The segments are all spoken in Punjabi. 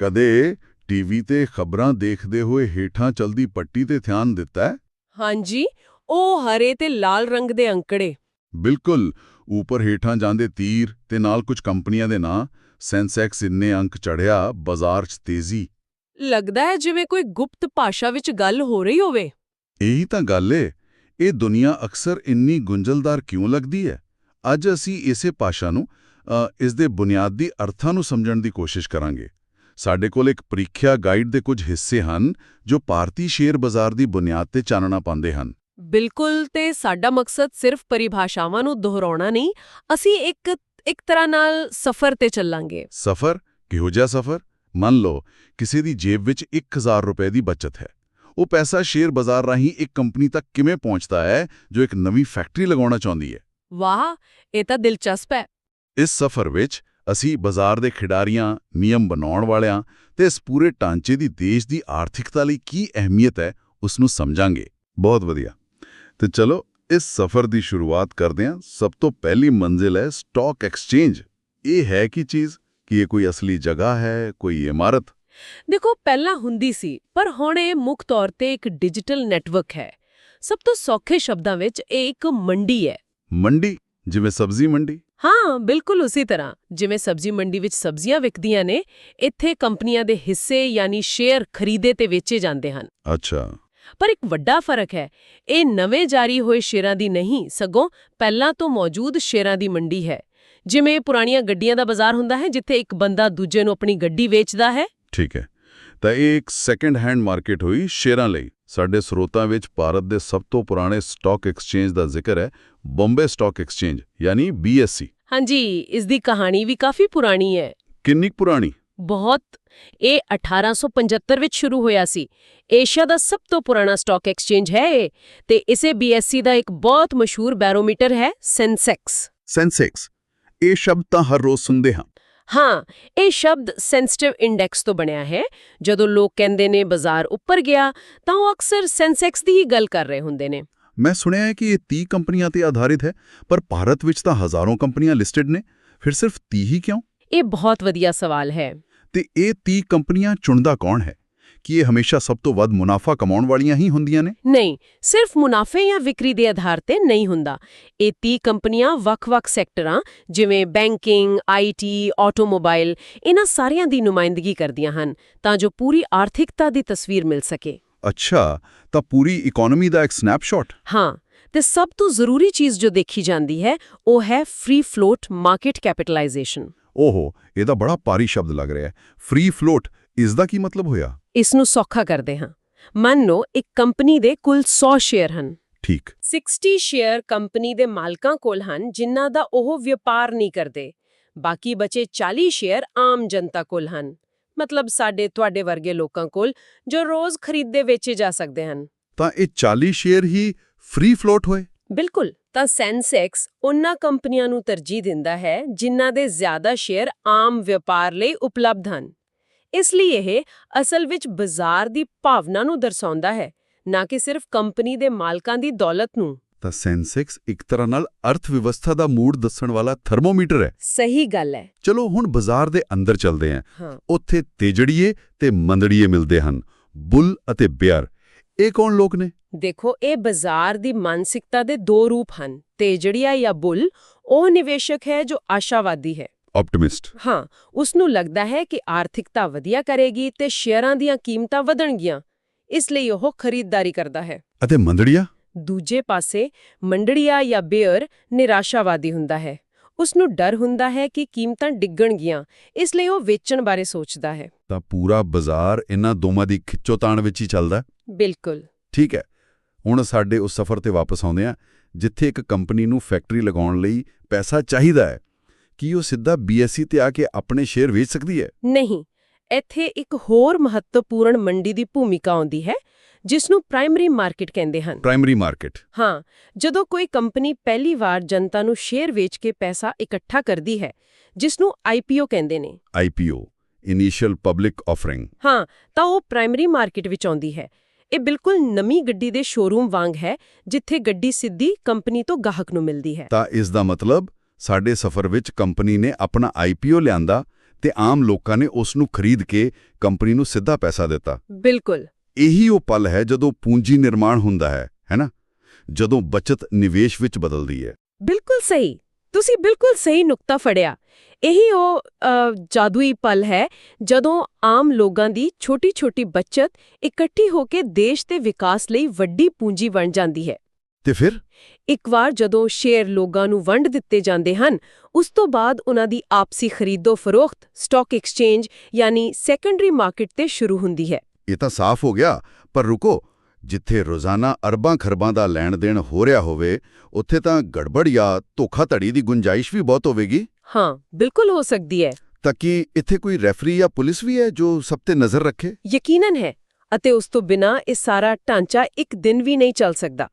ਕਦੇ ਟੀਵੀ ਤੇ ਖਬਰਾਂ ਦੇਖਦੇ ਹੋਏ ਹੇਠਾਂ ਚਲਦੀ ਪੱਟੀ ਤੇ ਧਿਆਨ ਦਿੱਤਾ ਹੈ? ਹਾਂਜੀ ਉਹ ਹਰੇ ਤੇ ਲਾਲ ਰੰਗ ਦੇ ਅੰਕੜੇ। ਬਿਲਕੁਲ ਉੱਪਰ ਹੇਠਾਂ ਜਾਂਦੇ ਤੀਰ ਤੇ ਨਾਲ ਕੁਝ ਕੰਪਨੀਆਂ ਦੇ ਨਾਂ। ਸੈਂਸੈਕਸ ਇੰਨੇ ਅੰਕ ਚੜਿਆ ਬਾਜ਼ਾਰ 'ਚ ਤੇਜ਼ੀ। ਲੱਗਦਾ ਹੈ ਜਿਵੇਂ ਕੋਈ ਗੁਪਤ ਭਾਸ਼ਾ ਵਿੱਚ ਗੱਲ ਹੋ ਰਹੀ ਹੋਵੇ। ਇਹੀ ਤਾਂ ਗੱਲ ਏ। ਇਹ ਦੁਨੀਆ ਅਕਸਰ ਇੰਨੀ ਗੁੰਝਲਦਾਰ ਕਿਉਂ ਲੱਗਦੀ ਹੈ? ਅੱਜ ਅਸੀਂ ਇਸੇ ਭਾਸ਼ਾ ਨੂੰ ਇਸ ਦੇ ਬੁਨਿਆਦੀ ਅਰਥਾਂ ਨੂੰ ਸਮਝਣ ਦੀ ਕੋਸ਼ਿਸ਼ ਕਰਾਂਗੇ। ਸਾਡੇ ਕੋਲ ਇੱਕ ਪ੍ਰੀਖਿਆ ਗਾਈਡ ਦੇ ਕੁਝ ਹਿੱਸੇ ਹਨ ਜੋ ਭਾਰਤੀ ਸ਼ੇਅਰ ਬਾਜ਼ਾਰ ਦੀ ਬੁਨਿਆਦ ਤੇ ਚਾਨਣਾ ਪਾਉਂਦੇ ਹਨ। ਬਿਲਕੁਲ ਤੇ ਸਾਡਾ ਮਕਸਦ ਸਿਰਫ ਪਰਿਭਾਸ਼ਾਵਾਂ ਨੂੰ ਦੁਹਰਾਉਣਾ ਨਹੀਂ ਅਸੀਂ ਇੱਕ ਇੱਕ ਤਰ੍ਹਾਂ ਨਾਲ ਸਫ਼ਰ ਤੇ ਚੱਲਾਂਗੇ। ਸਫ਼ਰ? ਕਿਹੋ ਜਿਹਾ ਸਫ਼ਰ? ਮੰਨ ਲਓ ਕਿਸੇ ਦੀ ਜੇਬ ਵਿੱਚ 1000 ਰੁਪਏ ਦੀ ਬਚਤ ਹੈ। ਉਹ ਪੈਸਾ ਸ਼ੇਅਰ ਬਾਜ਼ਾਰ ਰਾਹੀਂ ਇੱਕ ਕੰਪਨੀ ਤੱਕ ਕਿਵੇਂ ਪਹੁੰਚਦਾ ਹੈ ਜੋ ਇੱਕ ਨਵੀਂ ਫੈਕਟਰੀ ਲਗਾਉਣਾ ਚਾਹੁੰਦੀ ਹੈ? ਵਾਹ! ਇਹ ਤਾਂ ਦਿਲਚਸਪ ਹੈ। ਇਸ ਸਫ਼ਰ ਵਿੱਚ ਅਸੀਂ ਬਾਜ਼ਾਰ ਦੇ ਖਿਡਾਰੀਆਂ ਨਿਯਮ ਬਣਾਉਣ ਵਾਲਿਆਂ ਤੇ ਇਸ ਪੂਰੇ ਢਾਂਚੇ ਦੀ ਦੇਸ਼ ਦੀ ਆਰਥਿਕਤਾ ਲਈ ਕੀ ਅਹਿਮੀਅਤ ਹੈ ਉਸ ਨੂੰ ਸਮਝਾਂਗੇ। ਬਹੁਤ ਵਧੀਆ। ਤੇ ਚਲੋ ਇਸ ਸਫ਼ਰ ਦੀ ਸ਼ੁਰੂਆਤ ਕਰਦੇ ਹਾਂ। ਸਭ ਤੋਂ ਪਹਿਲੀ ਮੰਜ਼ਿਲ ਹੈ ਸਟਾਕ ਐਕਸਚੇਂਜ ਇਹ ਹੈ ਕੀ ਚੀਜ਼? ਕਿ ਇਹ ਕੋਈ ਅਸਲੀ ਜਗ੍ਹਾ ਹੈ ਕੋਈ ਇਮਾਰਤ? ਦੇਖੋ ਪਹਿਲਾਂ ਹੁੰਦੀ ਸੀ ਪਰ ਹੁਣ ਇਹ ਮੁੱਖ ਤੌਰ ਤੇ ਇੱਕ ਡਿਜੀਟਲ ਨੈਟਵਰਕ ਹੈ। ਸਭ ਤੋਂ ਸੌਖੇ ਸ਼ਬਦਾਂ ਵਿੱਚ ਇਹ ਇੱਕ ਮੰਡੀ ਹੈ। ਮੰਡੀ? ਜਿਵੇਂ ਸਬਜ਼ੀ ਮੰਡੀ? ਹਾਂ ਬਿਲਕੁਲ ਉਸੇ ਤਰ੍ਹਾਂ। ਜਿਵੇਂ ਸਬਜ਼ੀ ਮੰਡੀ ਵਿੱਚ ਸਬਜ਼ੀਆਂ ਵਿਕਦੀਆਂ ਨੇ ਇੱਥੇ ਕੰਪਨੀਆਂ ਦੇ ਹਿੱਸੇ ਯਾਨੀ ਸ਼ੇਅਰ ਖਰੀਦੇ ਤੇ ਵੇਚੇ ਜਾਂਦੇ ਹਨ। ਅੱਛਾ। ਪਰ ਇੱਕ ਵੱਡਾ ਫ਼ਰਕ ਹੈ ਇਹ ਨਵੇਂ ਜਾਰੀ ਹੋਏ ਸ਼ੇਅਰਾਂ ਦੀ ਨਹੀਂ ਸਗੋਂ ਪਹਿਲਾਂ ਤੋਂ ਮੌਜੂਦ ਸ਼ੇਅਰਾਂ ਦੀ ਮੰਡੀ ਹੈ। ਜਿਵੇਂ ਪੁਰਾਣੀਆਂ ਗੱਡੀਆਂ ਦਾ ਬਾਜ਼ਾਰ ਹੁੰਦਾ ਹੈ ਜਿੱਥੇ ਇੱਕ ਬੰਦਾ ਦੂਜੇ ਨੂੰ ਆਪਣੀ ਗੱਡੀ ਵੇਚਦਾ ਹੈ। ਠੀਕ ਹੈ। ਤਾਂ ਇਹ ਇੱਕ ਸੈਕੰਡ ਹੈਂਡ ਮਾਰਕੀਟ ਹੋਈ ਸ਼ੇਅਰਾਂ ਲਈ। ਸਾਡੇ ਸਰੋਤਾਂ ਵਿੱਚ ਭਾਰਤ ਦੇ ਸਭ ਤੋਂ ਪੁਰਾਣੇ ਸਟਾਕ ਐਕਸਚੇਂਜ ਦਾ ਜ਼ਿਕਰ ਹੈ ਬੰਬੇ ਸਟਾਕ ਐਕਸਚੇਂਜ ਯਾਨੀ BSE ਹਾਂਜੀ ਇਸ ਦੀ ਕਹਾਣੀ ਵੀ ਕਾਫੀ ਪੁਰਾਣੀ ਹੈ। ਕਿੰਨੀ ਪੁਰਾਣੀ? ਬਹੁਤ। ਇਹ 1875 ਵਿੱਚ ਸ਼ੁਰੂ ਹੋਇਆ ਸੀ। ਏਸ਼ੀਆ ਦਾ ਸਭ ਤੋਂ ਪੁਰਾਣਾ ਸਟਾਕ ਐਕਸਚੇਂਜ ਹੈ ਤੇ ਇਸੇ BSE ਦਾ ਇੱਕ ਬਹੁਤ ਮਸ਼ਹੂਰ ਬੈਰੋਮੀਟਰ ਹੈ ਸੈਂਸੈਕਸ ਸੈਂਸੈਕਸ ਇਹ ਸ਼ਬਦ ਤਾਂ ਹਰ ਰੋਜ਼ ਸੁਣਦੇ ਹਾਂ। ਹਾਂ ਇਹ ਸ਼ਬਦ ਸੈਂਸਿਟਿਵ ਇੰਡੈਕਸ ਤੋਂ ਬਣਿਆ ਹੈ। ਜਦੋਂ ਲੋਕ ਕਹਿੰਦੇ ਨੇ ਬਾਜ਼ਾਰ ਉੱਪਰ ਗਿਆ ਤਾਂ ਉਹ ਅਕਸਰ ਸੈਂਸੈਕਸ ਦੀ ਹੀ ਗੱਲ ਕਰ ਰਹੇ ਹੁੰਦੇ ਨੇ। ਮੈਂ ਸੁਣਿਆ ਹੈ ਕਿ ਇਹ 30 ਕੰਪਨੀਆਂ ਤੇ ਆਧਾਰਿਤ ਹੈ ਪਰ ਭਾਰਤ ਵਿੱਚ ਤਾਂ ਹਜ਼ਾਰਾਂ ਕੰਪਨੀਆਂ ਲਿਸਟਡ ਨੇ। ਫਿਰ ਸਿਰਫ 30 ਹੀ ਕਿਉਂ? ਇਹ ਬਹੁਤ ਵਧੀਆ ਸਵਾਲ ਹੈ। ਤੇ ਇਹ 30 ਕੰਪਨੀਆਂ ਚੁਣਦਾ ਕੌਣ ਹੈ? ਕਿ ਇਹ ਹਮੇਸ਼ਾ ਸਭ ਤੋਂ ਵੱਧ ਮੁਨਾਫਾ ਕਮਾਉਣ ਵਾਲੀਆਂ ਹੀ ਹੁੰਦੀਆਂ ਨੇ? ਨਹੀਂ ਸਿਰਫ ਮੁਨਾਫੇ ਜਾਂ ਵਿਕਰੀ ਦੇ ਆਧਾਰ ਤੇ ਨਹੀਂ ਹੁੰਦਾ। ਇਹ 30 ਕੰਪਨੀਆਂ ਵੱਖ-ਵੱਖ ਸੈਕਟਰਾਂ ਜਿਵੇਂ ਬੈਂਕਿੰਗ, ਆਈਟੀ, ਆਟੋਮੋਬਾਈਲ ਇਹਨਾਂ ਸਾਰਿਆਂ ਦੀ ਨੁਮਾਇੰਦਗੀ ਕਰਦੀਆਂ ਹਨ ਤਾਂ ਜੋ ਪੂਰੀ ਆਰਥਿਕਤਾ ਦੀ ਤਸਵੀਰ ਮਿਲ ਸਕੇ। ਅੱਛਾ ਤਾਂ ਪੂਰੀ ਇਕਨੋਮੀ ਦਾ ਇੱਕ ਸਨੈਪਸ਼ਾਟ ਹਾਂ ਤੇ ਸਭ ਤੋਂ ਜ਼ਰੂਰੀ ਚੀਜ਼ ਜੋ ਦੇਖੀ ਜਾਂਦੀ ਹੈ ਉਹ ਹੈ ਫ੍ਰੀ ਫਲੋਟ ਮਾਰਕੀਟ ਕੈਪੀਟਲਾਈਜੇਸ਼ਨ ਓਹੋ ਇਹਦਾ ਬੜਾ ਭਾਰੀ ਸ਼ਬਦ ਲੱਗ ਰਿਹਾ ਹੈ। ਫ੍ਰੀ ਫਲੋਟ ਇਸ ਦਾ ਕੀ ਮਤਲਬ ਹੋਇਆ? ਇਸ ਨੂੰ ਸੌਖਾ ਕਰਦੇ ਹਾਂ। ਮੰਨ ਲਓ ਇੱਕ ਕੰਪਨੀ ਦੇ ਕੁੱਲ 100 ਸ਼ੇਅਰ ਹਨ। ਠੀਕ। 60 ਸ਼ੇਅਰ ਕੰਪਨੀ ਦੇ ਮਾਲਕਾਂ ਕੋਲ ਹਨ ਜਿਨ੍ਹਾਂ ਦਾ ਉਹ ਵਪਾਰ ਨਹੀਂ ਕਰਦੇ। ਬਾਕੀ ਬਚੇ 40 ਸ਼ੇਅਰ ਆਮ ਜਨਤਾ ਕੋਲ ਹਨ। ਮਤਲਬ ਸਾਡੇ ਤੁਹਾਡੇ ਵਰਗੇ ਲੋਕਾਂ ਕੋਲ ਜੋ ਰੋਜ਼ ਖਰੀਦੇ ਵੇਚੇ ਜਾ ਸਕਦੇ ਹਨ। ਤਾਂ ਇਹ 40 ਸ਼ੇਅਰ ਹੀ ਫ੍ਰੀ ਫਲੋਟ ਹੋਏ? ਬਿਲਕੁਲ। ਤਾਂ ਸੈਂਸੈਕਸ ਉਹਨਾਂ ਕੰਪਨੀਆਂ ਨੂੰ ਤਰਜੀਹ ਦਿੰਦਾ ਹੈ ਜਿਨ੍ਹਾਂ ਦੇ ਜ਼ਿਆਦਾ ਸ਼ੇਅਰ ਆਮ ਵਪਾਰ ਲਈ ਉਪਲਬਧ ਹਨ। ਇਸ ਲਈ ਇਹ ਅਸਲ ਵਿੱਚ ਬਾਜ਼ਾਰ ਦੀ ਭਾਵਨਾ ਨੂੰ ਦਰਸਾਉਂਦਾ ਹੈ ਨਾ ਕਿ ਸਿਰਫ ਕੰਪਨੀ ਦੇ ਮਾਲਕਾਂ ਦੀ ਦੌਲਤ ਨੂੰ। ਤਾਂ ਸੈਂਸੈਕਸ ਇੱਕ ਤਰ੍ਹਾਂ ਨਾਲ ਅਰਥ ਵਿਵਸਥਾ ਦਾ ਮੂਡ ਦੱਸਣ ਵਾਲਾ ਥਰਮੋਮੀਟਰ ਹੈ। ਸਹੀ ਗੱਲ ਹੈ। ਚਲੋ ਹੁਣ ਬਾਜ਼ਾਰ ਦੇ ਅੰਦਰ ਚੱਲਦੇ ਹਾਂ। ਉੱਥੇ ਤੇਜੜੀਏ ਤੇ ਮੰਦੜੀਏ ਮਿਲਦੇ ਹਨ। ਬੁੱਲ ਅਤੇ ਬੇਅਰ ਇਹ ਕੌਣ ਲੋਕ ਨੇ? ਦੇਖੋ ਇਹ ਬਾਜ਼ਾਰ ਦੀ ਮਾਨਸਿਕਤਾ ਦੇ ਦੋ ਰੂਪ ਹਨ ਤੇਜੜੀਆ ਜਾਂ ਬੁੱਲ। ਉਹ ਨਿਵੇਸ਼ਕ ਹੈ ਜੋ ਆਸ਼ਾਵਾਦੀ ਹੈ। ਆਪਟਿਮਿਸਟ ਹਾਂ ਉਸ ਨੂੰ ਲੱਗਦਾ ਹੈ ਕਿ ਆਰਥਿਕਤਾ ਵਧੀਆ ਕਰੇਗੀ ਤੇ ਸ਼ੇਅਰਾਂ ਦੀਆਂ ਕੀਮਤਾਂ ਵਧਣਗੀਆਂ। ਇਸ ਲਈ ਉਹ ਖਰੀਦਦਾਰੀ ਕਰਦਾ ਹੈ। ਅਤੇ ਮੰਦੜੀਆ? ਦੂਜੇ ਪਾਸੇ ਮੰਡੜੀਆ ਜਾਂ ਬੇਅਰ ਨਿਰਾਸ਼ਾਵਾਦੀ ਹੁੰਦਾ ਹੈ। ਉਸ ਨੂੰ ਡਰ ਹੁੰਦਾ ਹੈ ਕਿ ਕੀਮਤਾਂ ਡਿੱਗਣਗੀਆਂ। ਇਸ ਲਈ ਉਹ ਵੇਚਣ ਬਾਰੇ ਸੋਚਦਾ ਹੈ। ਤਾਂ ਪੂਰਾ ਬਾਜ਼ਾਰ ਇਹਨਾਂ ਦੋਵਾਂ ਦੀ ਖਿੱਚੋਤਾਣ ਵਿੱਚ ਹੀ ਚੱਲਦਾ। ਬਿਲਕੁਲ। ਠੀਕ ਹੈ। ਹੁਣ ਸਾਡੇ ਉਸ ਸਫ਼ਰ ਤੇ ਵਾਪਸ ਆਉਂਦੇ ਹਾਂ ਜਿੱਥੇ ਇੱਕ ਕੰਪਨੀ ਨੂੰ ਫੈਕਟਰੀ ਲਗਾਉਣ ਲਈ ਪੈਸਾ ਚਾਹੀਦਾ ਹੈ। ਕੀ ਉਹ ਸਿੱਧਾ BSE ਤੇ ਆ ਕੇ ਆਪਣੇ ਸ਼ੇਅਰ ਵੇਚ ਸਕਦੀ ਹੈ? ਨਹੀਂ ਇੱਥੇ ਇੱਕ ਹੋਰ ਮਹੱਤਵਪੂਰਨ ਮੰਡੀ ਦੀ ਭੂਮਿਕਾ ਆਉਂਦੀ ਹੈ ਜਿਸ ਨੂੰ ਪ੍ਰਾਇਮਰੀ ਮਾਰਕੀਟ ਕਹਿੰਦੇ ਹਨ। Primary market. ਹਾਂ ਜਦੋਂ ਕੋਈ ਕੰਪਨੀ ਪਹਿਲੀ ਵਾਰ ਜਨਤਾ ਨੂੰ ਸ਼ੇਅਰ ਵੇਚ ਕੇ ਪੈਸਾ ਇਕੱਠਾ ਕਰਦੀ ਹੈ ਜਿਸ ਨੂੰ ਆਈਪੀਓ ਕਹਿੰਦੇ ਨੇ। IPO ਇਨੀਸ਼ੀਅਲ ਪਬਲਿਕ ਆਫਰਿੰਗ ਹਾਂ ਤਾਂ ਉਹ ਪ੍ਰਾਇਮਰੀ ਮਾਰਕੀਟ ਵਿੱਚ ਆਉਂਦੀ ਹੈ। ਇਹ ਬਿਲਕੁਲ ਨਵੀਂ ਗੱਡੀ ਦੇ ਸ਼ੋਰੂਮ ਵਾਂਗ ਹੈ ਜਿੱਥੇ ਗੱਡੀ ਸਿੱਧੀ ਕੰਪਨੀ ਤੋਂ ਗਾਹਕ ਨੂੰ ਮਿਲਦੀ ਹੈ। ਤਾਂ ਇਸ ਦਾ ਮਤਲਬ ਸਾਡੇ ਸਫ਼ਰ ਵਿੱਚ ਕੰਪਨੀ ਨੇ ਆਪਣਾ IPO ਲਿਆਂਦਾ ਤੇ ਆਮ ਲੋਕਾਂ ਨੇ ਉਸ ਨੂੰ ਖਰੀਦ ਕੇ ਕੰਪਨੀ ਨੂੰ ਸਿੱਧਾ ਪੈਸਾ ਦਿੱਤਾ। ਬਿਲਕੁਲ। ਇਹੀ ਉਹ ਪਲ ਹੈ ਜਦੋਂ ਪੂੰਜੀ ਨਿਰਮਾਣ ਹੁੰਦਾ ਹੈ ਹੈਨਾ ਜਦੋਂ ਬਚਤ ਨਿਵੇਸ਼ ਵਿੱਚ ਬਦਲਦੀ ਹੈ। ਬਿਲਕੁਲ ਸਹੀ। ਤੁਸੀਂ ਬਿਲਕੁਲ ਸਹੀ ਨੁਕਤਾ ਫੜਿਆ। ਇਹੀ ਉਹ ਜਾਦੂਈ ਪਲ ਹੈ ਜਦੋਂ ਆਮ ਲੋਕਾਂ ਦੀ ਛੋਟੀ-ਛੋਟੀ ਬਚਤ ਇਕੱਠੀ ਹੋ ਕੇ ਦੇਸ਼ ਦੇ ਵਿਕਾਸ ਲਈ ਵੱਡੀ ਪੂੰਜੀ ਬਣ ਜਾਂਦੀ ਹੈ। ਤੇ ਫਿਰ? ਇੱਕ ਵਾਰ ਜਦੋਂ ਸ਼ੇਅਰ ਲੋਕਾਂ ਨੂੰ ਵੰਡ ਦਿੱਤੇ ਜਾਂਦੇ ਹਨ ਉਸ ਤੋਂ ਬਾਅਦ ਉਹਨਾਂ ਦੀ ਆਪਸੀ ਖਰੀਦੋ ਫਰੋਖਤ ਸਟਾਕ ਐਕਸਚੇਂਜ ਯਾਨੀ ਸੈਕੰਡਰੀ ਮਾਰਕੀਟ ਤੇ ਸ਼ੁਰੂ ਹੁੰਦੀ ਹੈ। ਇਹ ਤਾਂ ਸਾਫ਼ ਹੋ ਗਿਆ ਪਰ ਰੁਕੋ ਜਿੱਥੇ ਰੋਜ਼ਾਨਾ ਅਰਬਾਂ ਖਰਬਾਂ ਦਾ ਲੈਣ ਦੇਣ ਹੋ ਰਿਹਾ ਹੋਵੇ ਉੱਥੇ ਤਾਂ ਗੜਬੜ ਜਾਂ ਧੋਖਾਧੜੀ ਦੀ ਗੁੰਜਾਇਸ਼ ਵੀ ਬਹੁਤ ਹੋਵੇਗੀ। ਹਾਂ ਬਿਲਕੁਲ ਹੋ ਸਕਦੀ ਹੈ। ਤਾਂ ਕਿ ਇੱਥੇ ਕੋਈ ਰੈਫਰੀ ਜਾਂ ਪੁਲਿਸ ਵੀ ਹੈ ਜੋ ਸਭ ਤੇ ਨਜ਼ਰ ਰੱਖੇ? ਯਕੀਨਨ ਹੈ ਅਤੇ ਉਸ ਤੋਂ ਬਿਨਾ ਇਹ ਸਾਰਾ ਢਾਂਚਾ ਇੱਕ ਦਿਨ ਵੀ ਨਹੀਂ ਚੱਲ ਸਕਦਾ।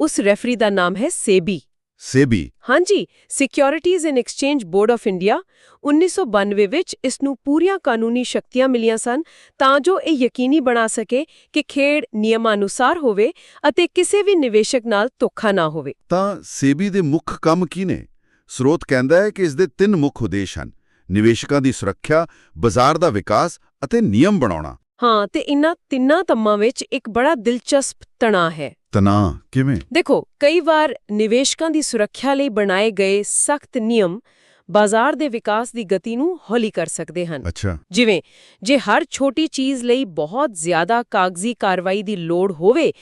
ਉਸ ਰੈਫਰੀ ਦਾ ਨਾਮ ਹੈ ਸੇਬੀ ਸੇਬੀ ਹਾਂਜੀ securities and exchange board of India 1992 ਵਿੱਚ ਇਸ ਨੂੰ ਪੂਰੀਆਂ ਕਾਨੂੰਨੀ ਸ਼ਕਤੀਆਂ ਮਿਲੀਆਂ ਸਨ ਤਾਂ ਜੋ ਇਹ ਯਕੀਨੀ ਬਣਾ ਸਕੇ ਕਿ ਖੇਡ ਨਿਯਮਾਂ ਅਨੁਸਾਰ ਹੋਵੇ ਅਤੇ ਕਿਸੇ ਵੀ ਨਿਵੇਸ਼ਕ ਨਾਲ ਧੋਖਾ ਨਾ ਹੋਵੇ ਤਾਂ ਸੇਬੀ ਦੇ ਮੁੱਖ ਕੰਮ ਕੀ ਨੇ ਸਰੋਤ ਕਹਿੰਦਾ ਹੈ ਕਿ ਇਸ ਦੇ ਤਿੰਨ ਮੁੱਖ ਉਦੇਸ਼ ਹਨ ਨਿਵੇਸ਼ਕਾਂ ਦੀ ਸੁਰੱਖਿਆ ਬਾਜ਼ਾਰ ਦਾ ਵਿਕਾਸ ਅਤੇ ਨਿਯਮ ਬਣਾਉਣਾ ਹਾਂ ਤੇ ਇਨ੍ਹਾਂ ਤਿੰਨਾਂ ਕੰਮਾਂ ਵਿੱਚ ਇੱਕ ਬੜਾ ਦਿਲਚਸਪ ਤਣਾਅ ਹੈ। ਤਣਾਅ? ਕਿਵੇਂ? ਦੇਖੋ ਕਈ ਵਾਰ ਨਿਵੇਸ਼ਕਾਂ ਦੀ ਸੁਰੱਖਿਆ ਲਈ ਬਣਾਏ ਗਏ ਸਖਤ ਨਿਯਮ ਬਾਜ਼ਾਰ ਦੇ ਵਿਕਾਸ ਦੀ ਗਤੀ ਨੂੰ ਹੌਲੀ ਕਰ ਸਕਦੇ ਹਨ। ਅੱਛਾ। ਜਿਵੇਂ ਜੇ ਹਰ ਛੋਟੀ ਚੀਜ਼ ਲਈ ਬਹੁਤ ਜ਼ਿਆਦਾ ਕਾਗਜ਼ੀ ਕਾਰਵਾਈ ਦੀ ਲੋੜ ਹੋਵੇ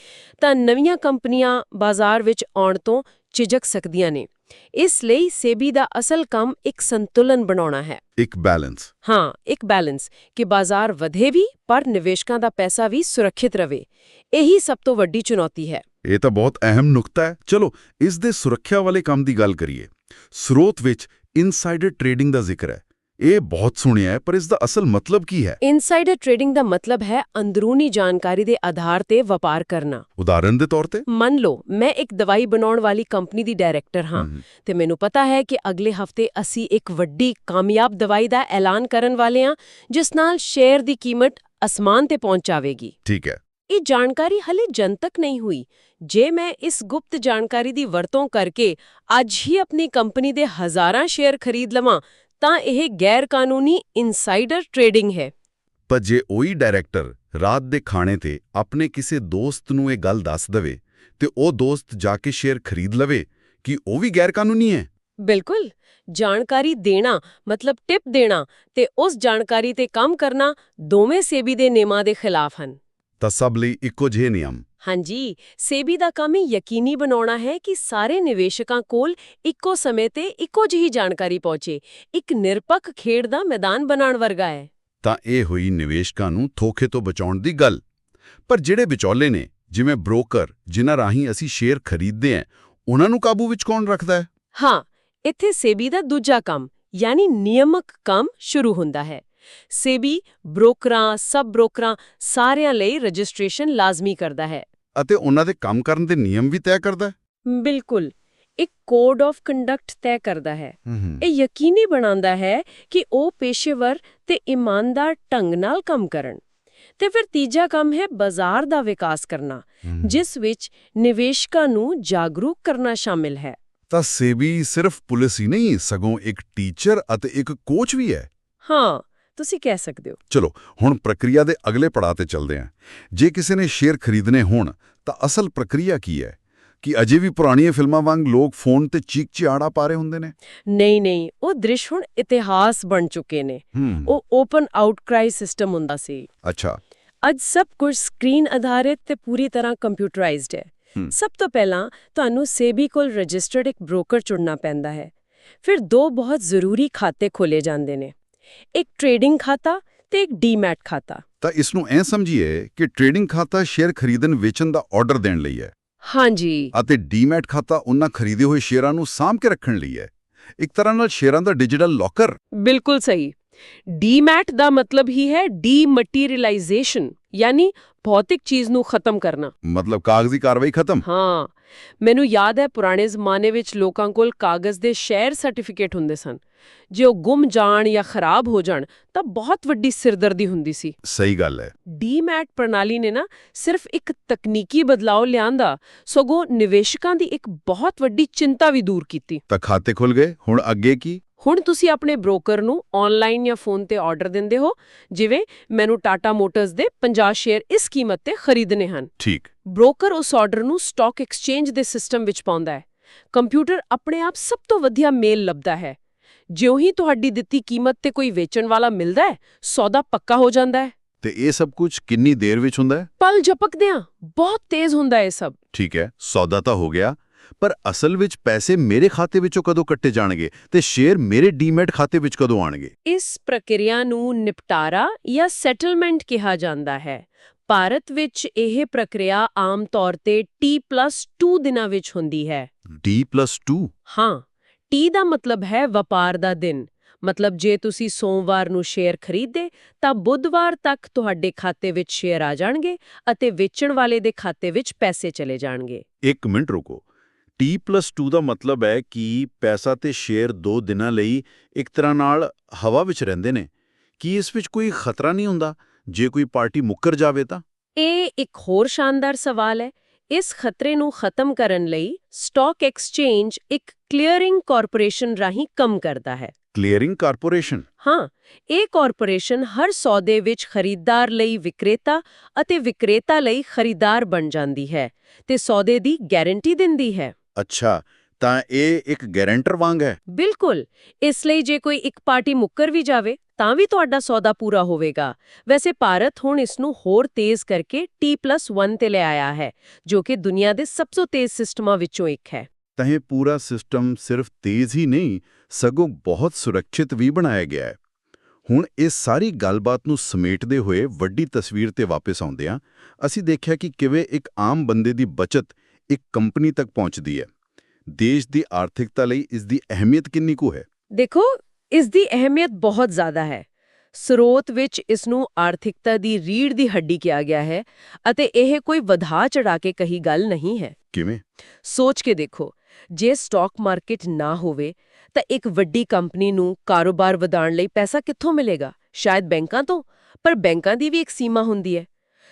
ਤਾਂ ਨਵੀਆਂ ਕੰਪਨੀਆਂ ਬਾਜ਼ਾਰ ਵਿੱਚ ਆਉਣ ਤੋਂ ਝਿਜਕ ਸਕਦੀਆਂ ਨੇ। ਇਸ ਲਈ ਸੇਬੀ ਦਾ ਅਸਲ ਕੰਮ ਇੱਕ ਸੰਤੁਲਨ ਬਣਾਉਣਾ ਹੈ। ਇੱਕ ਬੈਲੈਂਸ। ਹਾਂ ਇੱਕ ਬੈਲੈਂਸ ਕਿ ਬਾਜ਼ਾਰ ਵਧੇ ਵੀ ਪਰ ਨਿਵੇਸ਼ਕਾਂ ਦਾ ਪੈਸਾ ਵੀ ਸੁਰੱਖਿਅਤ ਰਵੇ। ਇਹੀ ਸਭ ਤੋਂ ਵੱਡੀ ਚੁਣੌਤੀ ਹੈ। ਇਹ ਤਾਂ ਬਹੁਤ ਅਹਿਮ ਨੁਕਤਾ ਹੈ। ਚਲੋ ਇਸ ਦੇ ਸੁਰੱਖਿਆ ਵਾਲੇ ਕੰਮ ਦੀ ਗੱਲ ਕਰੀਏ। ਸਰੋਤ ਵਿੱਚ ਇਨਸਾਈਡਰ ਟ੍ਰੇਡਿੰਗ ਦਾ ਜ਼ਿਕਰ ਹੈ। ਇਹ ਬਹੁਤ ਸੁਣਿਆ ਹੈ ਪਰ ਇਸ ਦਾ ਅਸਲ ਮਤਲਬ ਕੀ ਹੈ? ਇਨਸਾਈਡਰ ਟ੍ਰੇਡਿੰਗ ਦਾ ਮਤਲਬ ਹੈ ਅੰਦਰੂਨੀ ਜਾਣਕਾਰੀ ਦੇ ਆਧਾਰ ਤੇ ਵਪਾਰ ਕਰਨਾ। ਉਦਾਹਰਨ ਦੇ ਤੌਰ ਤੇ? ਮੰਨ ਲਓ ਮੈਂ ਇੱਕ ਦਵਾਈ ਬਣਾਉਣ ਵਾਲੀ ਕੰਪਨੀ ਦੀ ਡਾਇਰੈਕਟਰ ਹਾਂ ਤੇ ਮੈਨੂੰ ਪਤਾ ਹੈ ਕਿ ਅਗਲੇ ਹਫ਼ਤੇ ਅਸੀਂ ਇੱਕ ਵੱਡੀ ਕਾਮਯਾਬ ਦਵਾਈ ਦਾ ਐਲਾਨ ਕਰਨ ਵਾਲੇ ਹਾਂ ਜਿਸ ਨਾਲ ਸ਼ੇਅਰ ਦੀ ਕੀਮਤ ਅਸਮਾਨ ਤੇ ਪਹੁੰਚ ਜਾਵੇਗੀ। ਠੀਕ ਹੈ। ਇਹ ਜਾਣਕਾਰੀ ਹਲੇ ਜਨਤਕ ਨਹੀਂ ਹੋਈ। ਜੇ ਮੈਂ ਇਸ ਗੁਪਤ ਜਾਣਕਾਰੀ ਦੀ ਵਰਤੋਂ ਕਰਕੇ ਅੱਜ ਹੀ ਆਪਣੀ ਕੰਪਨੀ ਦੇ ਹਜ਼ਾਰਾਂ ਸ਼ੇਅਰ ਖਰੀਦ ਲਵਾਂ ਤਾਂ ਇਹ ਗੈਰ ਕਾਨੂੰਨੀ ਇਨਸਾਈਡਰ ਟ੍ਰੇਡਿੰਗ ਹੈ। ਪਰ ਜੇ ਉਹੀ ਡਾਇਰੈਕਟਰ ਰਾਤ ਦੇ ਖਾਣੇ ਤੇ ਆਪਣੇ ਕਿਸੇ ਦੋਸਤ ਨੂੰ ਇਹ ਗੱਲ ਦੱਸ ਦਵੇ ਤੇ ਉਹ ਦੋਸਤ ਜਾ ਕੇ ਸ਼ੇਅਰ ਖਰੀਦ ਲਵੇ ਕਿ ਉਹ ਵੀ ਗੈਰ ਕਾਨੂੰਨੀ ਹੈ? ਬਿਲਕੁਲ। ਜਾਣਕਾਰੀ ਦੇਣਾ ਮਤਲਬ ਟਿਪ ਦੇਣਾ ਤੇ ਉਸ ਜਾਣਕਾਰੀ ਤੇ ਕੰਮ ਕਰਨਾ ਦੋਵੇਂ ਸੇਬੀ ਦੇ ਨਿਯਮਾਂ ਦੇ ਖਿਲਾਫ ਹਨ। ਤਾਂ ਸਭ ਲਈ ਇੱਕੋ ਜਿਹੇ ਨਿਯਮ। ਹਾਂਜੀ ਸੇਬੀ ਦਾ ਕੰਮ ਇਹ ਯਕੀਨੀ ਬਣਾਉਣਾ ਹੈ ਕਿ ਸਾਰੇ ਨਿਵੇਸ਼ਕਾਂ ਕੋਲ ਇੱਕੋ ਸਮੇਂ ਤੇ ਇੱਕੋ ਜਿਹੀ ਜਾਣਕਾਰੀ ਪਹੁੰਚੇ। ਇੱਕ ਨਿਰਪੱਖ ਖੇਡ ਦਾ ਮੈਦਾਨ ਬਣਾਉਣ ਵਰਗਾ ਹੈ। ਤਾਂ ਇਹ ਹੋਈ ਨਿਵੇਸ਼ਕਾਂ ਨੂੰ ਧੋਖੇ ਤੋਂ ਬਚਾਉਣ ਦੀ ਗੱਲ। ਪਰ ਜਿਹੜੇ ਵਿਚੌਲੇ ਨੇ ਜਿਵੇਂ ਬ੍ਰੋਕਰ ਜਿਨ੍ਹਾਂ ਰਾਹੀਂ ਅਸੀਂ ਸ਼ੇਅਰ ਖਰੀਦਦੇ ਹਾਂ ਉਹਨਾਂ ਨੂੰ ਕਾਬੂ ਵਿੱਚ ਕੌਣ ਰੱਖਦਾ ਹੈ? ਹਾਂ ਇੱਥੇ ਸੇਬੀ ਦਾ ਦੂਜਾ ਕੰਮ ਯਾਨੀ ਨਿਯਮਕ ਕੰਮ ਸ਼ੁਰੂ ਹੁੰਦਾ ਹੈ। ਸੇਬੀ ਬ੍ਰੋਕਰਾਂ ਸਬ ਬ੍ਰੋਕਰਾਂ ਸਾਰਿਆਂ ਲਈ ਰਜਿਸਟ੍ਰੇਸ਼ਨ ਲਾਜ਼ਮੀ ਕਰਦਾ ਹੈ। ਅਤੇ ਉਹਨਾਂ ਦੇ ਕੰਮ ਕਰਨ ਦੇ ਨਿਯਮ ਵੀ ਤੈਅ ਕਰਦਾ ਹੈ? ਬਿਲਕੁਲ ਇੱਕ ਕੋਡ ਆਫ ਕੰਡਕਟ ਤੈਅ ਕਰਦਾ ਹੈ। ਇਹ ਯਕੀਨੀ ਬਣਾਉਂਦਾ ਹੈ ਕਿ ਉਹ ਪੇਸ਼ੇਵਰ ਤੇ ਇਮਾਨਦਾਰ ਢੰਗ ਨਾਲ ਕੰਮ ਕਰਨ। ਤੇ ਫਿਰ ਤੀਜਾ ਕੰਮ ਹੈ ਬਾਜ਼ਾਰ ਦਾ ਵਿਕਾਸ ਕਰਨਾ ਜਿਸ ਵਿੱਚ ਨਿਵੇਸ਼ਕਾਂ ਨੂੰ ਜਾਗਰੂਕ ਕਰਨਾ ਸ਼ਾਮਿਲ ਹੈ। ਤਾਂ ਸੇਬੀ ਸਿਰਫ ਪੁਲਿਸ ਹੀ ਨਹੀਂ ਸਗੋਂ ਇੱਕ ਟੀਚਰ ਅਤੇ ਇੱਕ ਕੋਚ ਵੀ ਹੈ। ਹਾਂ ਤੁਸੀਂ ਕਹਿ ਸਕਦੇ ਹੋ। ਚਲੋ ਹੁਣ ਪ੍ਰਕਿਰਿਆ ਦੇ ਅਗਲੇ ਪੜਾਅ ਤੇ ਚੱਲਦੇ ਹਾਂ। ਜੇ ਕਿਸੇ ਨੇ ਸ਼ੇਅਰ ਖਰੀਦਣੇ ਹੋਣ ਤਾਂ ਅਸਲ ਪ੍ਰਕਿਰਿਆ ਕੀ ਹੈ? ਕਿ ਅਜੇ ਵੀ ਪੁਰਾਣੀਆਂ ਫਿਲਮਾਂ ਵਾਂਗ ਲੋਕ ਫੋਨ ਤੇ ਚੀਕ ਚਿਆੜਾ ਪਾ ਰਹੇ ਹੁੰਦੇ ਨੇ? ਨਹੀਂ ਨਹੀਂ ਉਹ ਦ੍ਰਿਸ਼ ਹੁਣ ਇਤਿਹਾਸ ਬਣ ਚੁੱਕੇ ਨੇ। ਉਹ ਓਪਨ ਆਊਟਕ੍ਰਾਈ ਸਿਸਟਮ ਹੁੰਦਾ ਸੀ। ਅੱਛਾ। ਅੱਜ ਸਭ ਕੁਝ ਸਕਰੀਨ ਆਧਾਰਿਤ ਤੇ ਪੂਰੀ ਤਰ੍ਹਾਂ ਕੰਪਿਊਟਰਾਈਜ਼ਡ ਹੈ। ਸਭ ਤੋਂ ਪਹਿਲਾਂ ਤੁਹਾਨੂੰ ਸੇਬੀ ਕੋਲ ਰਜਿਸਟਰਡ ਇੱਕ ਬ੍ਰੋਕਰ ਚੁਣਨਾ ਪੈਂਦਾ ਹੈ। ਫਿਰ ਦੋ ਬਹੁਤ ਜ਼ਰੂਰੀ ਖਾਤੇ ਖੋਲੇ ਜਾਂਦੇ ਨੇ। ਇੱਕ ਟ੍ਰੇਡਿੰਗ ਖਾਤਾ ਤੇ ਇੱਕ ਡੀਮੈਟ ਖਾਤਾ। ਤਾਂ ਇਸ ਨੂੰ ਐ ਸਮਝੀਏ ਕਿ ਟ੍ਰੇਡਿੰਗ ਖਾਤਾ ਸ਼ੇਅਰ ਖਰੀਦਣ ਵੇਚਣ ਦਾ ਆਰਡਰ ਦੇਣ ਲਈ ਹੈ। ਹਾਂਜੀ। ਅਤੇ ਡੀਮੈਟ ਖਾਤਾ ਉਹਨਾਂ ਖਰੀਦੇ ਹੋਏ ਸ਼ੇਅਰਾਂ ਨੂੰ ਸਾਂਭ ਕੇ ਰੱਖਣ ਲਈ ਹੈ। ਇੱਕ ਤਰ੍ਹਾਂ ਨਾਲ ਸ਼ੇਅਰਾਂ ਦਾ ਡਿਜੀਟਲ ਲੋਕਰ। ਬਿਲਕੁਲ ਸਹੀ। ਡੀਮੈਟ ਦਾ ਮਤਲਬ ਹੀ ਹੈ ਡੀਮਟੀਰੀਅਲਾਈਜੇਸ਼ਨ। ਯਾਨੀ ਭੌਤਿਕ ਚੀਜ਼ ਨੂੰ ਖਤਮ ਕਰਨਾ। ਮਤਲਬ ਕਾਗਜ਼ੀ ਕਾਰਵਾਈ ਖਤਮ? ਹਾਂ। ਮੈਨੂੰ ਯਾਦ ਹੈ ਪੁਰਾਣੇ ਜ਼ਮਾਨੇ ਵਿੱਚ ਲੋਕਾਂ ਕੋਲ ਕਾਗਜ਼ ਦੇ ਸ਼ੇਅਰ ਸਰਟੀਫਿਕੇਟ ਹੁੰਦੇ ਸਨ। ਜੇ ਉਹ ਗੁੰਮ ਜਾਣ ਜਾਂ ਖਰਾਬ ਹੋ ਜਾਣ ਤਾਂ ਬਹੁਤ ਵੱਡੀ ਸਿਰਦਰਦੀ ਹੁੰਦੀ ਸੀ। ਸਹੀ ਗੱਲ ਹੈ। ਡੀਮੈਟ ਪ੍ਰਣਾਲੀ ਨੇ ਨਾ ਸਿਰਫ ਇੱਕ ਤਕਨੀਕੀ ਬਦਲਾਅ ਲਿਆਂਦਾ ਸਗੋਂ ਨਿਵੇਸ਼ਕਾਂ ਦੀ ਇੱਕ ਬਹੁਤ ਵੱਡੀ ਚਿੰਤਾ ਵੀ ਦੂਰ ਕੀਤੀ। ਤਾਂ ਖਾਤੇ ਖੁੱਲ ਗਏ ਹੁਣ ਅੱਗੇ ਕੀ? ਹੁਣ ਤੁਸੀਂ ਆਪਣੇ ਬ੍ਰੋਕਰ ਨੂੰ ਆਨਲਾਈਨ ਜਾਂ ਫੋਨ ਤੇ ਆਰਡਰ ਦਿੰਦੇ ਹੋ ਜਿਵੇਂ ਮੈਨੂੰ ਟਾਟਾ ਮੋਟਰਸ ਦੇ 50 ਸ਼ੇਅਰ ਇਸ ਕੀਮਤ ਤੇ ਖਰੀਦਣੇ ਹਨ। ਠੀਕ। ਬ੍ਰੋਕਰ ਉਸ ਆਰਡਰ ਨੂੰ ਸਟਾਕ ਐਕਸਚੇਂਜ ਦੇ ਸਿਸਟਮ ਵਿੱਚ ਪਾਉਂਦਾ ਹੈ। ਕੰਪਿਊਟਰ ਆਪਣੇ ਆਪ ਸਭ ਤੋਂ ਵਧੀਆ ਮੇਲ ਲੱਭਦਾ ਹੈ। ਜਿਉਂ ਹੀ ਤੁਹਾਡੀ ਦਿੱਤੀ ਕੀਮਤ ਤੇ ਕੋਈ ਵੇਚਣ ਵਾਲਾ ਮਿਲਦਾ ਹੈ ਸੌਦਾ ਪੱਕਾ ਹੋ ਜਾਂਦਾ ਹੈ। ਤੇ ਇਹ ਸਭ ਕੁਝ ਕਿੰਨੀ ਦੇਰ ਵਿੱਚ ਹੁੰਦਾ ਹੈ? ਪਲ ਝਪਕਦਿਆਂ ਬਹੁਤ ਤੇਜ਼ ਹੁੰਦਾ ਹੈ ਇਹ ਸਭ। ਠੀਕ ਹੈ ਸੌਦਾ ਤਾਂ ਹੋ ਗਿਆ ਪਰ ਅਸਲ ਵਿੱਚ ਪੈਸੇ ਮੇਰੇ ਖਾਤੇ ਵਿੱਚੋਂ ਕਦੋਂ ਕੱਟੇ ਜਾਣਗੇ ਤੇ ਸ਼ੇਅਰ ਮੇਰੇ ਡੀਮੈਟ ਖਾਤੇ ਵਿੱਚ ਕਦੋਂ ਆਣਗੇ? ਇਸ ਪ੍ਰਕਿਰਿਆ ਨੂੰ ਨਿਪਟਾਰਾ ਜਾਂ ਸੈਟਲਮੈਂਟ ਕਿਹਾ ਜਾਂਦਾ ਹੈ। ਭਾਰਤ ਵਿੱਚ ਇਹ ਪ੍ਰਕਿਰਿਆ ਆਮ ਤੌਰ ਤੇ T+2 ਦਿਨਾਂ ਵਿੱਚ ਹੁੰਦੀ ਹੈ। D+2 ਹਾਂ T ਦਾ ਮਤਲਬ ਹੈ ਵਪਾਰ ਦਾ ਦਿਨ। ਮਤਲਬ ਜੇ ਤੁਸੀਂ ਸੋਮਵਾਰ ਨੂੰ ਸ਼ੇਅਰ ਖਰੀਦਦੇ ਤਾਂ ਬੁੱਧਵਾਰ ਤੱਕ ਤੁਹਾਡੇ ਖਾਤੇ ਵਿੱਚ ਸ਼ੇਅਰ ਆ ਜਾਣਗੇ ਅਤੇ ਵੇਚਣ ਵਾਲੇ ਦੇ ਖਾਤੇ ਵਿੱਚ ਪੈਸੇ ਚਲੇ ਜਾਣਗੇ। ਇੱਕ ਮਿੰਟ ਰੁਕੋ। T+2 ਦਾ ਮਤਲਬ ਹੈ ਕਿ ਪੈਸਾ ਤੇ ਸ਼ੇਅਰ ਦੋ ਦਿਨਾਂ ਲਈ ਇੱਕ ਤਰ੍ਹਾਂ ਨਾਲ ਹਵਾ ਵਿੱਚ ਰਹਿੰਦੇ ਨੇ। ਕੀ ਇਸ ਵਿੱਚ ਕੋਈ ਖਤਰਾ ਨਹੀਂ ਹੁੰਦਾ? ਜੇ ਕੋਈ ਪਾਰਟੀ ਮੁੱਕਰ ਜਾਵੇ ਤਾਂ? ਇਹ ਇੱਕ ਹੋਰ ਸ਼ਾਨਦਾਰ ਸਵਾਲ ਹੈ। ਇਸ ਖਤਰੇ ਨੂੰ ਖਤਮ ਕਰਨ ਲਈ ਸਟਾਕ ਐਕਸਚੇਂਜ ਇੱਕ ਕਲੀਅਰਿੰਗ ਕਾਰਪੋਰੇਸ਼ਨ ਰਾਹੀਂ ਕੰਮ ਕਰਦਾ ਹੈ। ਕਲੀਅਰਿੰਗ ਕਾਰਪੋਰੇਸ਼ਨ ਹਾਂ ਇਹ ਕਾਰਪੋਰੇਸ਼ਨ ਹਰ ਸੌਦੇ ਵਿੱਚ ਖਰੀਦਦਾਰ ਲਈ ਵਿਕਰੇਤਾ ਅਤੇ ਵਿਕਰੇਤਾ ਲਈ ਖਰੀਦਦਾਰ ਬਣ ਜਾਂਦੀ ਹੈ ਤੇ ਸੌਦੇ ਦੀ ਗਾਰੰਟੀ ਦਿੰਦੀ ਹੈ। ਅੱਛਾ ਤਾਂ ਇਹ ਇੱਕ ਗਾਰੰਟਰ ਵਾਂਗ ਹੈ? ਬਿਲਕੁਲ ਇਸ ਲਈ ਜੇ ਕੋਈ ਇੱਕ ਪਾਰਟੀ ਮੁੱਕਰ ਵੀ ਜਾਵੇ ਤਾਂ ਵੀ ਤੁਹਾਡਾ ਸੌਦਾ ਪੂਰਾ ਹੋਵੇਗਾ। ਵੈਸੇ ਭਾਰਤ ਹੁਣ ਇਸ ਨੂੰ ਹੋਰ ਤੇਜ਼ ਕਰਕੇ T+1 ਤੇ ਲੈ ਆਇਆ ਹੈ ਜੋ ਕਿ ਦੁਨੀਆ ਦੇ ਸਭ ਤੋਂ ਤੇਜ਼ ਸਿਸਟਮਾਂ ਵਿੱਚੋਂ ਇੱਕ ਹੈ। ਤਾਂ ਇਹ ਪੂਰਾ ਸਿਸਟਮ ਸਿਰਫ ਤੇਜ਼ ਹੀ ਨਹੀਂ ਸਗੋਂ ਬਹੁਤ ਸੁਰੱਖਿਅਤ ਵੀ ਬਣਾਇਆ ਗਿਆ ਹੈ। ਹੁਣ ਇਸ ਸਾਰੀ ਗੱਲਬਾਤ ਨੂੰ ਸਮੇਟਦੇ ਹੋਏ ਵੱਡੀ ਤਸਵੀਰ ਤੇ ਵਾਪਸ ਆਉਂਦੇ ਹਾਂ। ਅਸੀਂ ਦੇਖਿਆ ਕਿ ਕਿਵੇਂ ਇੱਕ ਆਮ ਬੰਦੇ ਦੀ ਬਚਤ ਇੱਕ ਕੰਪਨੀ ਤੱਕ ਪਹੁੰਚਦੀ ਹੈ। ਦੇਸ਼ ਦੀ ਆਰਥਿਕਤਾ ਲਈ ਇਸ ਦੀ ਅਹਿਮੀਅਤ ਕਿੰਨੀ ਕੁ ਹੈ? ਦੇਖੋ ਇਸ ਦੀ ਅਹਿਮੀਅਤ ਬਹੁਤ ਜ਼ਿਆਦਾ ਹੈ। ਸਰੋਤ ਵਿੱਚ ਇਸ ਨੂੰ ਆਰਥਿਕਤਾ ਦੀ ਰੀੜ ਦੀ ਹੱਡੀ ਕਿਹਾ ਗਿਆ ਹੈ ਅਤੇ ਇਹ ਕੋਈ ਵਧਾ ਚੜਾ ਕੇ ਕਹੀ ਗੱਲ ਨਹੀਂ ਹੈ। ਕਿਵੇਂ? ਸੋਚ ਕੇ ਦੇਖੋ ਜੇ ਸਟਾਕ ਮਾਰਕੀਟ ਨਾ ਹੋਵੇ ਤਾਂ ਇੱਕ ਵੱਡੀ ਕੰਪਨੀ ਨੂੰ ਕਾਰੋਬਾਰ ਵਧਾਉਣ ਲਈ ਪੈਸਾ ਕਿੱਥੋਂ ਮਿਲੇਗਾ? ਸ਼ਾਇਦ ਬੈਂਕਾਂ ਤੋਂ? ਪਰ ਬੈਂਕਾਂ ਦੀ ਵੀ ਇੱਕ ਸੀਮਾ ਹੁੰਦੀ ਹੈ।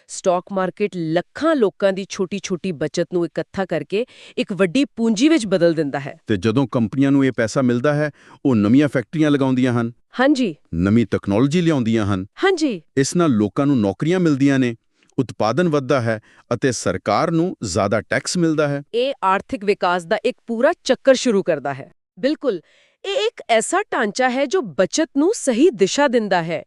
ਸਟਾਕ ਮਾਰਕੀਟ ਲੱਖਾਂ ਲੋਕਾਂ ਦੀ ਛੋਟੀ-ਛੋਟੀ ਬਚਤ ਨੂੰ ਇਕੱਠਾ ਕਰਕੇ ਇੱਕ ਵੱਡੀ ਪੂੰਜੀ ਵਿੱਚ ਬਦਲ ਦਿੰਦਾ ਹੈ। ਤੇ ਜਦੋਂ ਕੰਪਨੀਆਂ ਨੂੰ ਇਹ ਪੈਸਾ ਮਿਲਦਾ ਹੈ ਉਹ ਨਵੀਆਂ ਫੈਕਟਰੀਆਂ ਲਗਾਉਂਦੀਆਂ ਹਨ। ਹਾਂਜੀ। ਨਵੀਂ ਟੈਕਨੋਲੋਜੀ ਲਿਆਉਂਦੀਆਂ ਹਨ। ਹਾਂਜੀ। ਇਸ ਨਾਲ ਲੋਕਾਂ ਨੂੰ ਨੌਕਰੀਆਂ ਮਿਲਦੀਆਂ ਨੇ ਉਤਪਾਦਨ ਵੱਧਦਾ ਹੈ ਅਤੇ ਸਰਕਾਰ ਨੂੰ ਜ਼ਿਆਦਾ ਟੈਕਸ ਮਿਲਦਾ ਹੈ। ਇਹ ਆਰਥਿਕ ਵਿਕਾਸ ਦਾ ਇੱਕ ਪੂਰਾ ਚੱਕਰ ਸ਼ੁਰੂ ਕਰਦਾ ਹੈ। ਬਿਲਕੁਲ ਇਹ ਇੱਕ ਐਸਾ ਢਾਂਚਾ ਹੈ ਜੋ ਬਚਤ ਨੂੰ ਸਹੀ ਦਿਸ਼ਾ ਦਿੰਦਾ ਹੈ।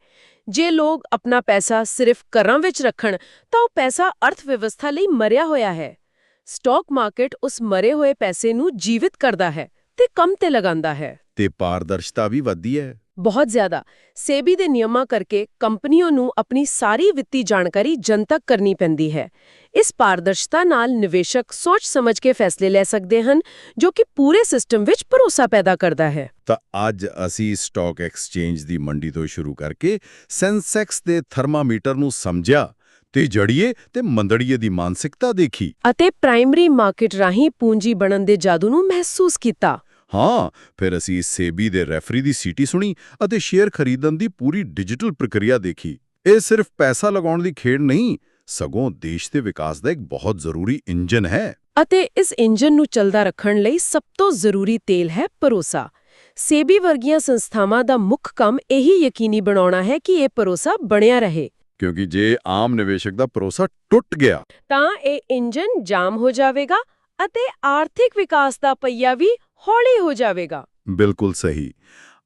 ਜੇ ਲੋਕ ਆਪਣਾ ਪੈਸਾ ਸਿਰਫ ਘਰਾਂ ਵਿੱਚ ਰੱਖਣ, ਤਾਂ ਉਹ ਪੈਸਾ ਅਰਥ ਵਿਵਸਥਾ ਲਈ ਮਰਿਆ ਹੋਇਆ ਹੈ। ਸਟਾਕ ਮਾਰਕੀਟ ਉਸ ਮਰੇ ਹੋਏ ਪੈਸੇ ਨੂੰ ਜੀਵਿਤ ਕਰਦਾ ਹੈ ਤੇ ਕੰਮ ਤੇ ਲਗਾਉਂਦਾ ਹੈ। ਤੇ ਪਾਰਦਰਸ਼ਤਾ ਵੀ ਵੱਧਦੀ ਹੈ। ਬਹੁਤ ਜ਼ਿਆਦਾ। ਸੇਬੀ ਦੇ ਨਿਯਮਾਂ ਕਰਕੇ ਕੰਪਨੀਆਂ ਨੂੰ ਆਪਣੀ ਸਾਰੀ ਵਿੱਤੀ ਜਾਣਕਾਰੀ ਜਨਤਕ ਕਰਨੀ ਪੈਂਦੀ ਹੈ। ਇਸ ਪਾਰਦਰਸ਼ਤਾ ਨਾਲ ਨਿਵੇਸ਼ਕ ਸੋਚ ਸਮਝ ਕੇ ਫੈਸਲੇ ਲੈ ਸਕਦੇ ਹਨ ਜੋ ਕਿ ਪੂਰੇ ਸਿਸਟਮ ਵਿੱਚ ਭਰੋਸਾ ਪੈਦਾ ਕਰਦਾ ਹੈ। ਤਾਂ ਅੱਜ ਅਸੀਂ ਸਟਾਕ ਐਕਸਚੇਂਜ ਦੀ ਮੰਡੀ ਤੋਂ ਸ਼ੁਰੂ ਕਰਕੇ ਸੈਂਸੈਕਸ ਦੇ ਥਰਮਾਮੀਟਰ ਨੂੰ ਸਮਝਿਆ ਤੇ ਜੜੀਏ ਤੇ ਮੰਦੜੀਏ ਦੀ ਮਾਨਸਿਕਤਾ ਦੇਖੀ। ਅਤੇ ਪ੍ਰਾਇਮਰੀ ਮਾਰਕੀਟ ਰਾਹੀਂ ਪੂੰਜੀ ਬਣਨ ਦੇ ਜਾਦੂ ਨੂੰ ਮਹਿਸੂਸ ਕੀਤਾ। ਹਾਂ ਫਿਰ ਅਸੀਂ ਸੇਬੀ ਦੇ ਰੈਫਰੀ ਦੀ ਸੀਟੀ ਸੁਣੀ ਅਤੇ ਸ਼ੇਅਰ ਖਰੀਦਣ ਦੀ ਪੂਰੀ ਡਿਜੀਟਲ ਪ੍ਰਕਿਰਿਆ ਦੇਖੀ। ਇਹ ਸਿਰਫ ਪੈਸਾ ਲਗਾਉਣ ਦੀ ਖੇਡ ਨਹੀਂ ਸਗੋਂ ਦੇਸ਼ ਦੇ ਵਿਕਾਸ ਦਾ ਇੱਕ ਬਹੁਤ ਜ਼ਰੂਰੀ ਇੰਜਨ ਹੈ। ਅਤੇ ਇਸ ਇੰਜਨ ਨੂੰ ਚੱਲਦਾ ਰੱਖਣ ਲਈ ਸਭ ਤੋਂ ਜ਼ਰੂਰੀ ਤੇਲ ਹੈ ਭਰੋਸਾ। ਸੇਬੀ ਵਰਗੀਆਂ ਸੰਸਥਾਵਾਂ ਦਾ ਮੁੱਖ ਕੰਮ ਇਹੀ ਯਕੀਨੀ ਬਣਾਉਣਾ ਹੈ ਕਿ ਇਹ ਭਰੋਸਾ ਬਣਿਆ ਰਹੇ। ਕਿਉਂਕਿ ਜੇ ਆਮ ਨਿਵੇਸ਼ਕ ਦਾ ਭਰੋਸਾ ਟੁੱਟ ਗਿਆ। ਤਾਂ ਇਹ ਇੰਜਨ ਜਾਮ ਹੋ ਜਾਵੇਗਾ ਅਤੇ ਆਰਥਿਕ ਵਿਕਾਸ ਦਾ ਪਹੀਆ ਵੀ ਹੌਲੀ ਹੋ ਜਾਵੇਗਾ। ਬਿਲਕੁਲ ਸਹੀ।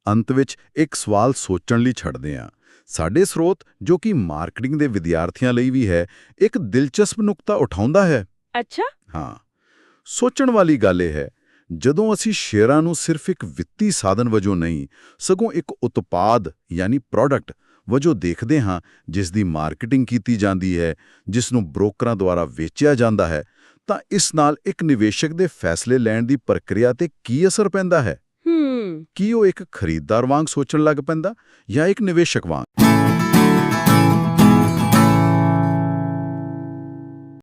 ਅੰਤ ਵਿੱਚ ਇੱਕ ਸਵਾਲ ਸੋਚਣ ਲਈ ਛੱਡਦੇ ਹਾਂ। ਸਾਡੇ ਸਰੋਤ ਜੋ ਕਿ ਮਾਰਕੀਟਿੰਗ ਦੇ ਵਿਦਿਆਰਥੀਆਂ ਲਈ ਵੀ ਹੈ ਇੱਕ ਦਿਲਚਸਪ ਨੁਕਤਾ ਉਠਾਉਂਦਾ ਹੈ। ਅੱਛਾ। ਹਾਂ। ਸੋਚਣ ਵਾਲੀ ਗੱਲ ਇਹ ਹੈ ਜਦੋਂ ਅਸੀਂ ਸ਼ੇਅਰਾਂ ਨੂੰ ਸਿਰਫ ਇੱਕ ਵਿੱਤੀ ਸਾਧਨ ਵਜੋਂ ਨਹੀਂ ਸਗੋਂ ਇੱਕ ਉਤਪਾਦ ਯਾਨੀ ਪ੍ਰੋਡਕਟ ਵਜੋਂ ਦੇਖਦੇ ਹਾਂ ਜਿਸ ਦੀ ਮਾਰਕੀਟਿੰਗ ਕੀਤੀ ਜਾਂਦੀ ਹੈ ਜਿਸ ਨੂੰ ਬ੍ਰੋਕਰਾਂ ਦੁਆਰਾ ਵੇਚਿਆ ਜਾਂਦਾ ਹੈ ਤਾਂ ਇਸ ਨਾਲ ਇੱਕ ਨਿਵੇਸ਼ਕ ਦੇ ਫੈਸਲੇ ਲੈਣ ਦੀ ਪ੍ਰਕਿਰਿਆ ਤੇ ਕੀ ਅਸਰ ਪੈਂਦਾ ਹੈ? ਹੂੰ। ਕੀ ਉਹ ਇੱਕ ਖਰੀਦਦਾਰ ਵਾਂਗ ਸੋਚਣ ਲੱਗ ਪੈਂਦਾ ਜਾਂ ਇੱਕ ਨਿਵੇਸ਼ਕ ਵਾਂਗ?